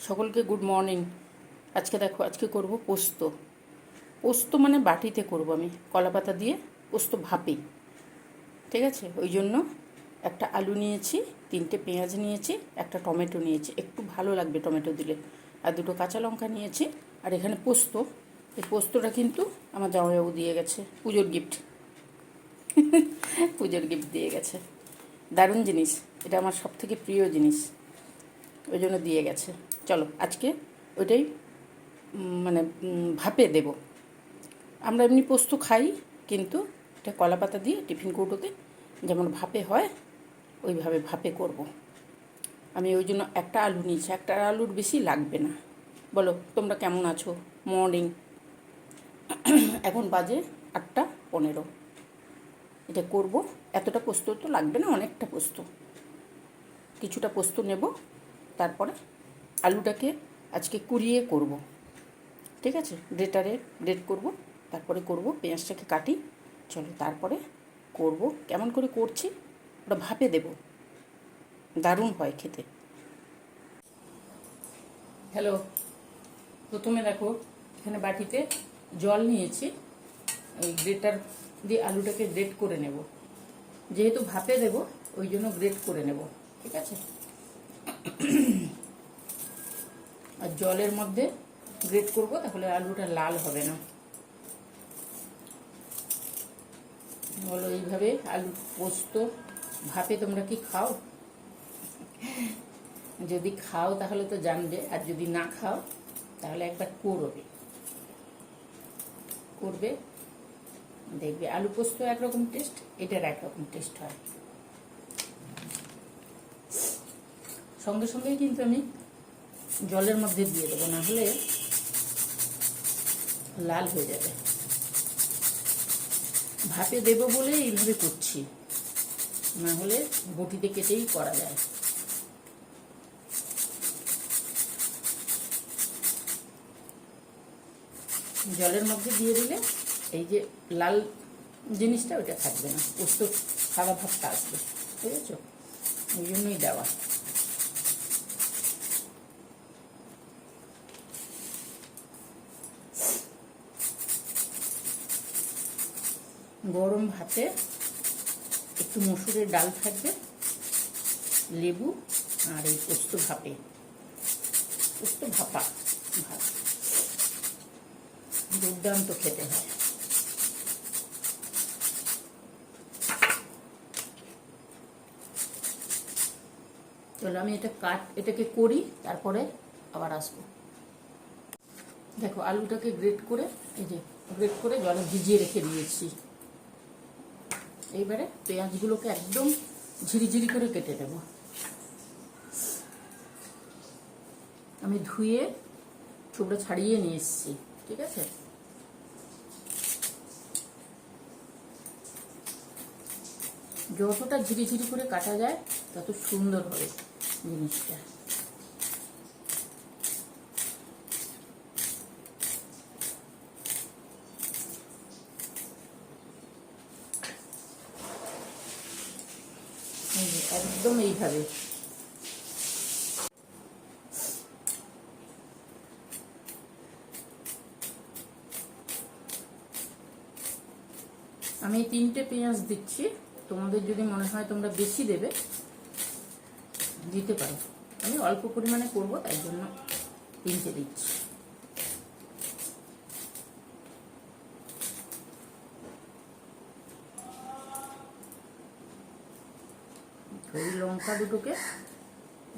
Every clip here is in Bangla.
সকলকে গুড মর্নিং আজকে দেখো, আজকে করব পোস্ত। পোস্ত মানে বাটিতে করব আমি কলা পাতা দিয়ে পোস্ত ভাপি। ঠিক আছে? ওই জন্য একটা আলু নিয়েছি, তিনটে পেঁয়াজ নিয়েছি, একটা টমেটো নিয়েছি। একটু ভালো লাগবে টমেটো দিলে। আর দুটো কাঁচা লঙ্কা নিয়েছি। আর এখানে পোস্ত। এই পোস্তটা কিন্তু আমার জামাইবাবু দিয়ে গেছে। পুজোর গিফট পুজোর গিফট দিয়ে গেছে। দারুণ জিনিস। এটা আমার সব থেকে প্রিয় জিনিস। ওই জন্য দিয়ে গেছে। চলো, আজকে ওইটাই মানে ভাপে দেব। আমরা এমনি পোস্ত খাই, কিন্তু এটা কলা পাতা দিয়ে টিফিন কৌটোতে যেমন ভাপে হয়, ওইভাবে ভাপে করব। আমি ওই জন্য একটা আলু নিয়েছি, একটা আলুর বেশি লাগবে না। বলো, তোমরা কেমন আছো? মর্নিং। এখন বাজে আটটা পনেরো। এটা করব। এতটা পোস্ত তো লাগবে না, অনেকটা পোস্ত। কিছুটা পোস্ত নেব, তারপরে আলুটাকে আজকে কুড়িয়ে করব। ঠিক আছে? গ্রেটারে গ্রেট করব, তারপরে করব পেঁয়াজটাকে কাটি। চলো, তারপরে করব, কেমন করে করছি ওটা ভাপে দেব। দারুণ হয় খেতে। হ্যালো, প্রথমে দেখো, এখানে বাটিতে জল নিয়েছি। এই গ্রেটার দিয়ে আলুটাকে গ্রেট করে নেব। যেহেতু ভাপে দেব, ওই জন্য গ্রেট করে নেব। ঠিক আছে? আর জলের মধ্যে গ্রেট করব, তাহলে আলুটা লাল হবে না। বলো এইভাবে আলু পোস্ত ভাপে তোমরা কি খাও? যদি খাও তাহলে তো জানবে, আর যদি না খাও তাহলে একবার করবে। করবে, দেখবে আলু পোস্ত একরকম টেস্ট এটার একরকম টেস্ট হয়। সঙ্গে সঙ্গেই কিন্তু আমি জলের মধ্যে দিয়ে দেবো, না হলে লাল হয়ে যাবে। ভাপে দেবো বলে এইভাবে করছি, না হলে বটিতে কেটেই করা যায়। জলের মধ্যে দিয়ে দিলে এই যে লাল জিনিসটা ওটা থাকবে না, পোস্ত, সাদা ভাবটা আসবে, বুঝেছ? ওই জন্যই দেওয়া। গরম ভাতে একটু মসুরের ডাল থাকবে, লেবু আর এই পোস্ত ভাপে। পোস্ত ভাপা, ভাত। দুর্দান্ত খেতে হয়। চলো আমি এটা কাট, এটাকে করি, তারপরে আবার আসব। দেখো, আলুটাকে গ্রেট করে, এই যে গ্রেট করে জলে ভিজিয়ে রেখে দিয়েছি। এইবারে পেঁয়াজগুলোকে একদম ঝিরিঝিরি করে কেটে দেব। আমি ধুয়ে চোপড়া ছাড়িয়ে নিয়ে এসেছি, ঠিক আছে? যতটা ঝিরিঝিরি করে কাটা যায়, তত সুন্দর হবে জিনিসটা। এইভাবে আমি তিনটে পেঁয়াজ দিচ্ছি। তোমাদের যদি মনে হয় তোমরা বেশি দেবে, দিতে পারো। আমি অল্প পরিমাণে করব, তাই জন্য তিনটে দিচ্ছি। ওই লঙ্কা দুটোকে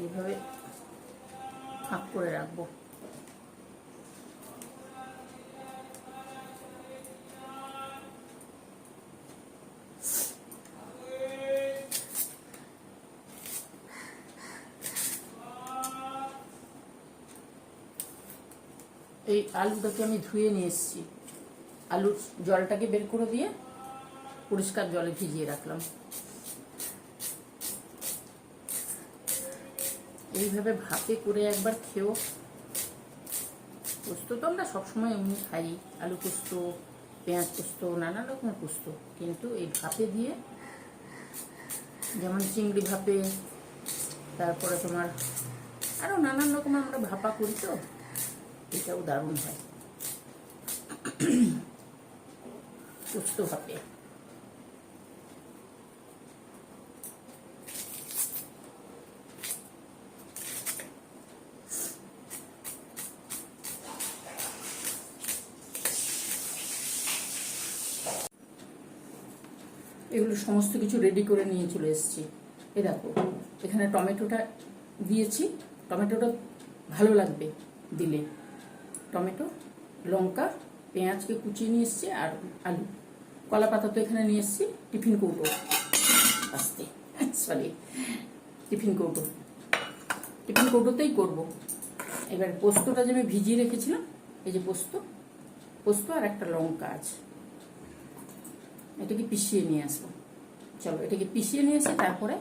এইভাবে ফাঁক করে রাখব। এই আলুটাকে আমি ধুয়ে নিয়ে এসেছি। আলুর জলটাকে বের করে দিয়ে পরিষ্কার জলে ভিজিয়ে রাখলাম। এইভাবে ভাপে করে একবার খেও পোস্ত তো আমরা সবসময় এমনি খাই। আলু পোস্ত, পেঁয়াজ পোস্ত, নানা রকমের পোস্ত। কিন্তু এই ভাপে দিয়ে যেমন চিংড়ি ভাপে, তারপরে তোমার আরও নানান রকম আমরা ভাপা করি তো, এটাও দারুণ হয়। পোস্ত ভাপে। এগুলো সমস্ত কিছু রেডি করে নিয়ে চলে এসেছি। এ দেখো, এখানে টমেটোটা দিয়েছি। টমেটোটা ভালো লাগবে দিলে। টমেটো, লঙ্কা, পেঁয়াজকে কুচিয়ে নিয়ে এসছি আর আলু। কলা পাতা তো এখানে নিয়ে এসছি, টিফিন কৌটো। আসতে, সরি, টিফিন কৌটো। টিফিন কৌটোতেই করব। এবার পোস্তটা যে আমি ভিজিয়ে রেখেছিলাম, এই যে পোস্ত পোস্ত আর একটা লঙ্কা আছে। এটাকে পিষিয়ে নিয়ে আসব। চলো, এটাকে পিষিয়ে নিয়ে এসে তারপরে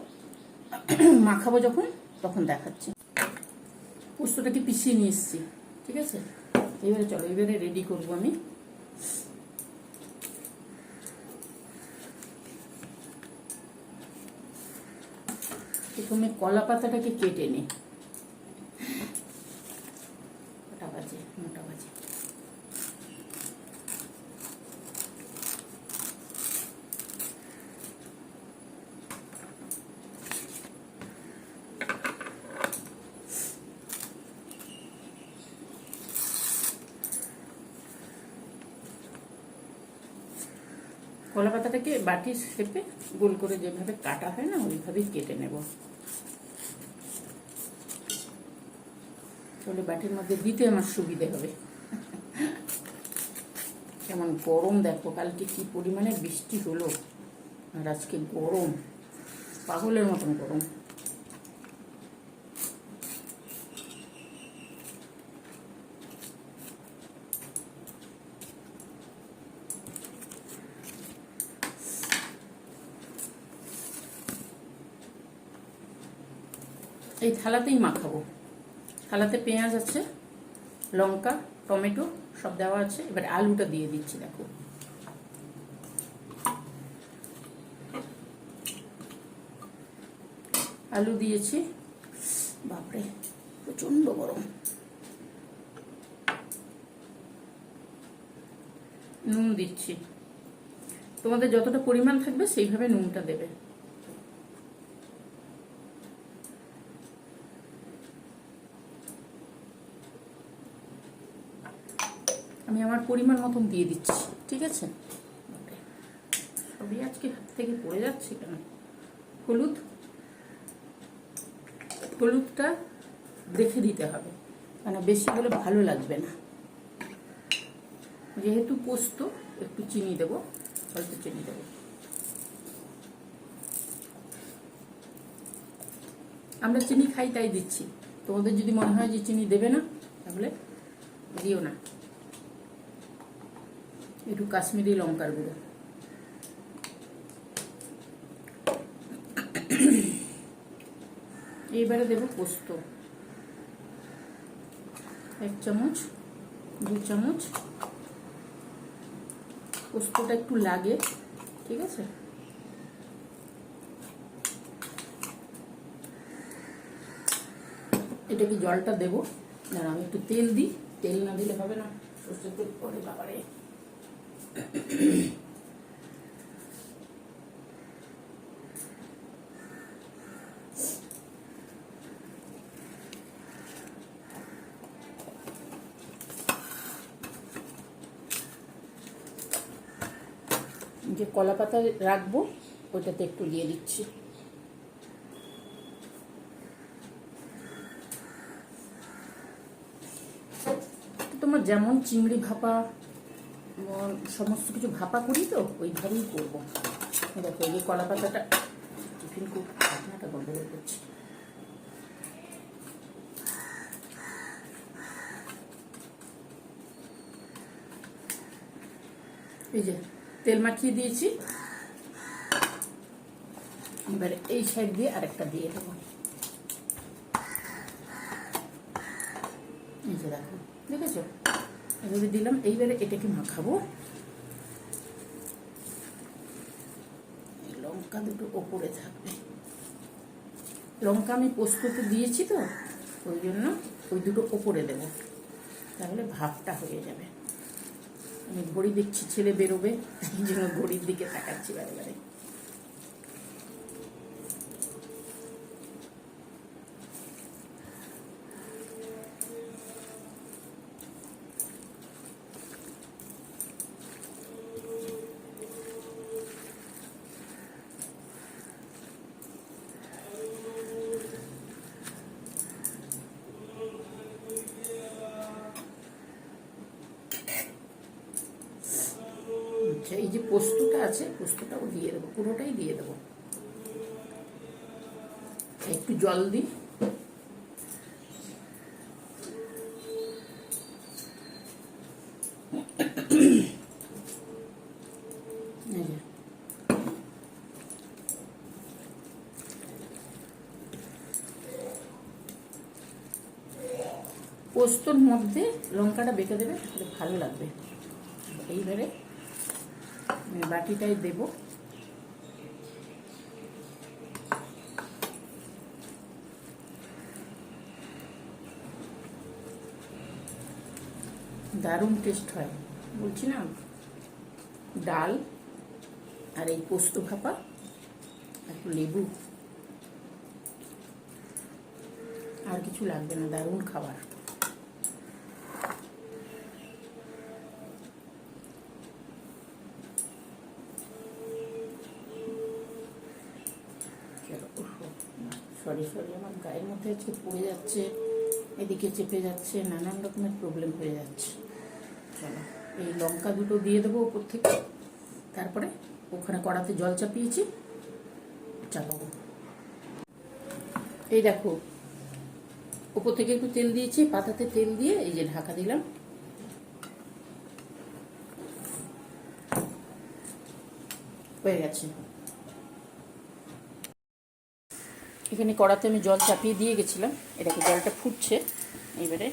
মাখাবো যখন, তখন দেখাচ্ছি। পোস্তটাকে পিষিয়ে নিয়ে এসেছি, ঠিক আছে? এবারে চলো, এবারে রেডি করব আমি। প্রথমে কলা পাতাটাকে কেটে নি মোটা বাজে মোটা বাজে কলা পাতাটাকে বাটির শেপে গোল করে যেভাবে কাটা হয় না, ওইভাবেই কেটে নেব। তাহলে বাটির মধ্যে দিতে আমার সুবিধে হবে। কেমন গরম দেখো, কালকে কি পরিমাণে বৃষ্টি হলো। আর আজকে গরম, পাগলের মতন গরম। এই থালাতেই মাখাবো। থালাতে পেঁয়াজ আছে, লঙ্কা, টমেটো সব দেওয়া আছে। এবার আলুটা দিয়ে দিচ্ছি, দেখো। আলু দিয়েছি। বাপরে প্রচণ্ড গরম। নুন দিচ্ছি। তোমাদের যতটা পরিমাণ থাকবে সেইভাবে নুনটা দেবে। আমি আমার পরিমাণ মতন দিয়ে দিচ্ছি, ঠিক আছে? সবই আজকে হাত থেকে পড়ে যাচ্ছে কেন? হলুদ? হলুদটা দেখে দিতে হবে কেন বেশি হলে ভালো লাগবে না। যেহেতু পোস্ত, একটু চিনি দেবো, অল্প চিনি দেবো। আমরা চিনি খাই, তাই দিচ্ছি। তোমাদের যদি মনে হয় যে চিনি দেবে না, তাহলে দিও না। একটু কাশ্মীরি লঙ্কার গুঁড়ো। এইবারে দেব পোস্ত। এক চামচ, দু চামচ। পোস্তটা একটু লাগে, ঠিক আছে? এটা কি জলটা দেবো। আমি একটু তেল দিই। তেল না দিলে হবে না। সর্ষের তেল পরে বাবারে। যে কলা পাতা রাখব ওইটাতে একটু দিয়ে দিচ্ছি। তোমার যেমন চিংড়ি ভাপা সমস্ত কিছু ভাপা করি তো, ওইভাবেই করব। দেখো এই যে কলা পাতাটা, টিফিন খুব ঢাকনাটা গন্ডগোল করছি। এই যে, তেল মাখিয়ে দিয়েছি। এবারে এই সাইড দিয়ে আরেকটা দিয়ে দেবো। এই যে দেখো, দেখেছ? এভাবে দিলাম। এইবারে এটাকে মাখাবো। লঙ্কা দুটো ওপরে থাকবে। লঙ্কা আমি পোস্ততে দিয়েছি তো, ওই জন্য ওই দুটো ওপরে দেব। তাহলে ভাবটা হয়ে যাবে। আমি ঘড়ি দেখছি, ছেলে বেরোবে। এই জন্য ঘড়ির দিকে তাকাচ্ছি বারে বারে আচ্ছা এই যে পোস্তটা আছে, পোস্তটাও দিয়ে দেবো, পুরোটাই দিয়ে দেবো। একটু জল দিই। পোস্তর মধ্যে লঙ্কাটা বেটে দেবে, তাহলে ভালো লাগবে। এইবারে আমি বাটিটাই দেব। দারুণ টেস্ট হয়। বলছি না ডাল আর এই পোস্ত ভাপা একটু লেবু। আর কিছু লাগবে না, দারুণ খাবার সরি সরি আমার গায়ের মধ্যে আজকে পড়ে যাচ্ছে, এদিকে চেপে যাচ্ছে, নানান রকমের প্রবলেম হয়ে যাচ্ছে। চলো, এই লঙ্কা দুটো দিয়ে দেবো ওপর থেকে। তারপরে ওখানে কড়াতে জল চাপিয়েছি, চাপাবো। এই দেখো, ওপর থেকে একটু তেল দিয়েছি, পাতাতে তেল দিয়ে এই যে ঢাকা দিলাম। হয়ে গেছে। এখানে কড়াতে আমি জল চাপিয়ে দিয়ে গেছিলাম। এটাকে জলটা ফুটছে। এবারে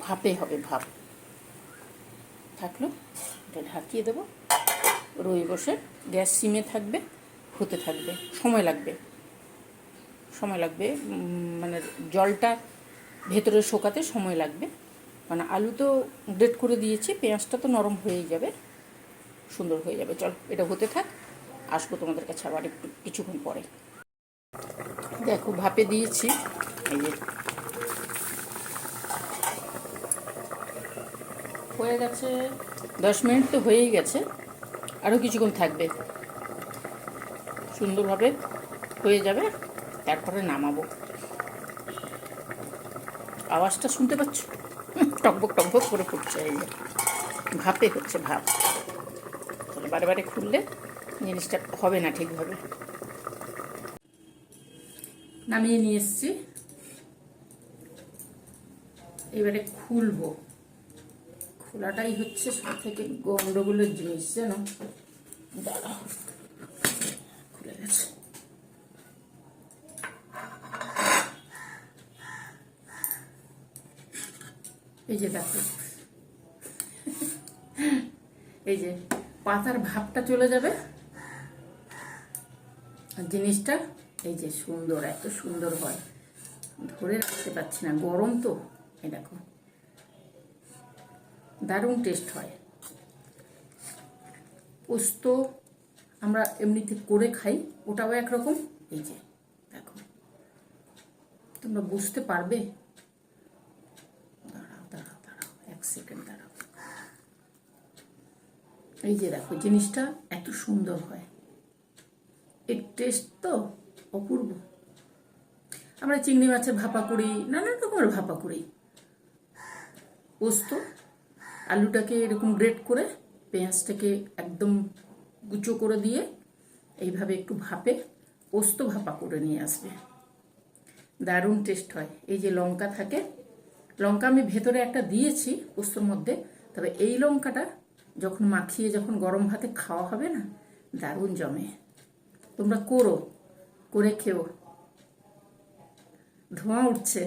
ভাপে হবে ভাপ। থাকল। এটা ঢাকিয়ে দেবো। রয়ে বসে। গ্যাস সিমে থাকবে, হতে থাকবে। সময় লাগবে। সময় লাগবে মানে জলটা ভেতরে শোকাতে সময় লাগবে। মানে আলু তো গ্রেট করে দিয়েছি, পেঁয়াজটা তো নরম হয়েই যাবে। সুন্দর হয়ে যাবে। চল, এটা হতে থাক। আসব তোমাদের কাছে আবার একটু কিছুক্ষণ পরে। দেখো, ভাপে দিয়েছি। এই যে। হয়ে গেছে। দশ মিনিট তো হয়েই গেছে। আরও কিছুক্ষণ থাকবে। সুন্দরভাবে হয়ে যাবে। তারপরে নামাবো। আওয়াজটা শুনতে পাচ্ছ? টকবক টকবক করে ফুটছে এই ভাপে হচ্ছে ভাপ। বারে বারে খুললে জিনিসটা হবে না ঠিকভাবে। নামিয়ে নিয়ে এসছি। এবারে খুলবো। খোলাটাই হচ্ছে সব থেকে গন্ডগোলের জিনিস, জানো? দাঁড়াও। খুলে গেছে। এই যে দেখো। এই যে পাতার ভাবটা চলে যাবে। জিনিসটা এই যে সুন্দর, এত সুন্দর হয়। ধরে রাখতে পারছি না, গরম তো, এই দেখো। দারুণ টেস্ট হয়। পোস্ত আমরা এমনিতে করে খাই, ওটাও একরকম, এই যে, দেখো। তোমরা বুঝতে পারবে? দাঁড়াও দাঁড়াও দাঁড়াও, এক সেকেন্ড দাঁড়াও। এই যে দেখো, জিনিসটা এত সুন্দর হয়। এর টেস্ট তো অপূর্ব। আমরা চিংড়ি মাছের ভাপা করি, নানান রকমের ভাপা করি। পোস্ত, আলুটাকে এরকম গ্রেট করে পেঁয়াজটাকে একদম গুঁচো করে দিয়ে এইভাবে একটু ভাপে পোস্ত ভাপা করে নিয়ে আসবে। দারুণ টেস্ট হয়। এই যে লঙ্কা থাকে, লঙ্কা আমি ভেতরে একটা দিয়েছি পোস্তর মধ্যে, তবে এই লঙ্কাটা যখন মাখিয়ে যখন গরম ভাতে খাওয়া হবে না, দারুণ জমে। তোমরা করো, করে খেও। ধোঁয়া উঠছে।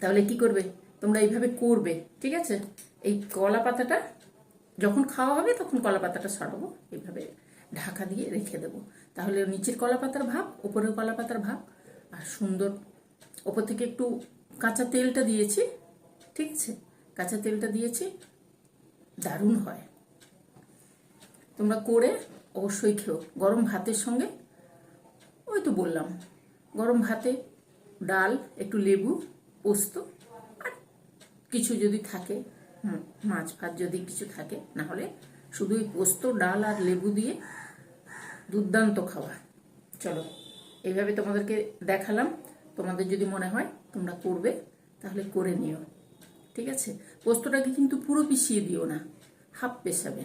তাহলে কি করবে? তোমরা এইভাবে করবে, ঠিক আছে? এই কলা পাতাটা যখন খাওয়া হবে, তখন কলা পাতাটা সরাবো এইভাবে ঢাকা দিয়ে রেখে দেবো। তাহলে নিচের কলা পাতার ভাব, ওপরের কলা পাতার ভাব, আর সুন্দর ওপর থেকে একটু কাঁচা তেলটা দিয়েছি, ঠিক আছে? কাঁচা তেলটা দিয়েছি, দারুণ হয়। তোমরা করে অবশ্যই খেও। গরম ভাতের সঙ্গে, ওই তো বললাম, গরম ভাতে ডাল, একটু লেবু, পোস্ত, আর কিছু যদি থাকে মাছ ফাছ যদি কিছু থাকে, না হলে শুধু ওই পোস্ত, ডাল আর লেবু দিয়ে দুর্দান্ত খাওয়া। চলো, এইভাবে তোমাদেরকে দেখালাম। তোমাদের যদি মনে হয় তোমরা করবে, তাহলে করে নিও। ঠিক আছে? পোস্তটাকে কিন্তু পুরো পিষিয়ে দিও না, হাফ পেশাবে।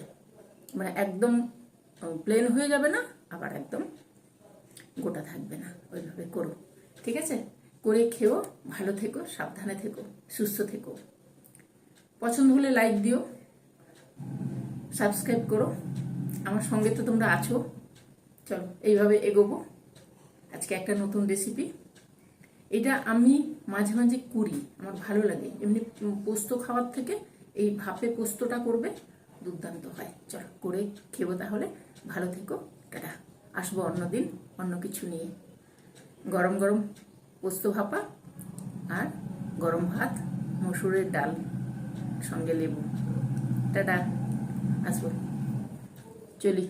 মানে একদম প্লেন হয়ে যাবে না, আবার একদম গোটা থাকবে না, ওইভাবে করো। ঠিক আছে? করে খেও, ভালো থেকো, সাবধানে থেকো, সুস্থ থেকো। পছন্দ হলে লাইক দিও সাবস্ক্রাইব করো। আমার সঙ্গে তো তোমরা আছো। চলো, এইভাবে এগোবো। আজকে একটা নতুন রেসিপি এটা আমি মাঝে মাঝে করি, আমার ভালো লাগে। এমনি পোস্ত খাওয়ার থেকে এই ভাপে পোস্তটা করবে দুর্দান্ত। হয় চলো করে খেবো তাহলে। ভালো থেকো, টাটা। আসব অন্য দিন, অন্য কিছু নিয়ে। গরম গরম পোস্ত ভাপা আর গরম ভাত, মসুরের ডাল, সঙ্গে লেবু। টাটা, আসব। চলি।